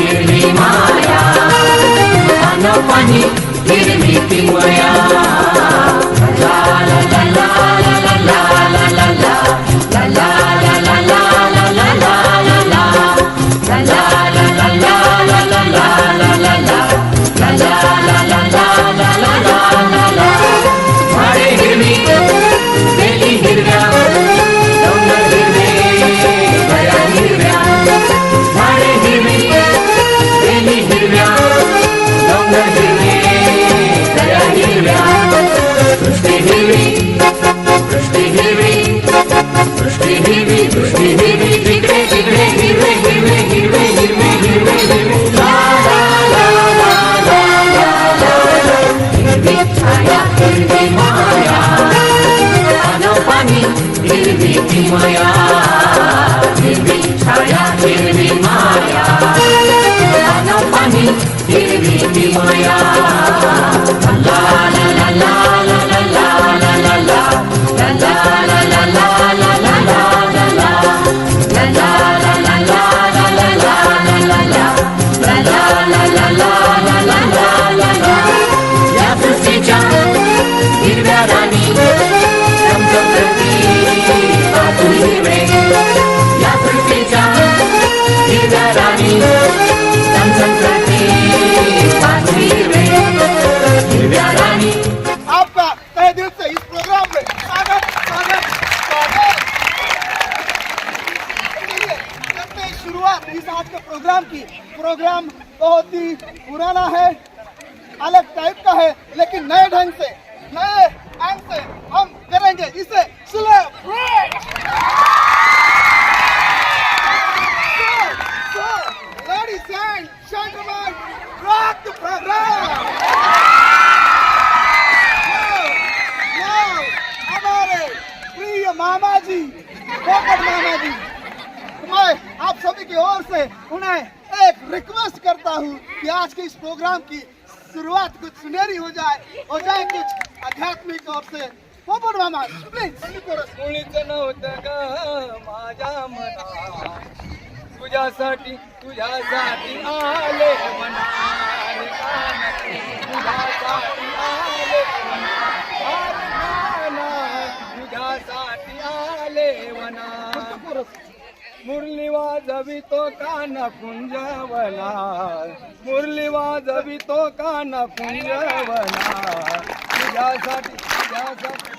हिरवी माया पाणी हिरवी पिंगळ्या. முனையா திருவி தயா திருவி மாயா. பண்ணி திருவி முனையா. லா லா லா லா प्रोग्राम की। प्रोग्राम बहुत ही पुराना है, अलग टाइप का है, लेकिन नए ढंग से, नए ढंग से हम करेंगे इसे। की ओर से उन्हें एक रिक्वेस्ट करता हूँ कि आज के इस प्रोग्राम की शुरुआत कुछ सुनहरी हो जाए हो जाए कुछ आध्यात्मिक ओर से। पोपट मामा प्लीज़ मुरली वाजवितो कान पुंजवना मुरली वाजवितो कान पुंजवना तुझ्यासाठी तुझ्यासाठी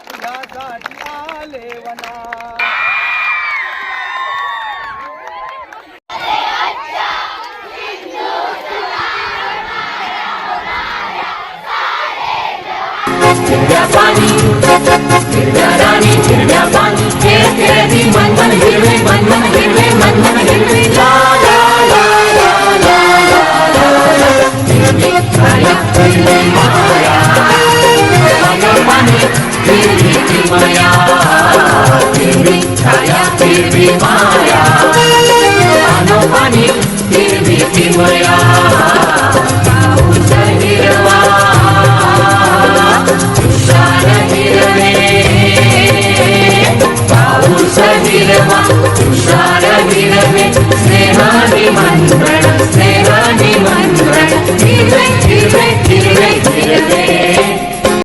तुझ्यासाठी आले वना. हिरव्या पाणी हिरव्या राणी हिरव्या पाणी खेळ खेळती मन मन हिरवे मन मन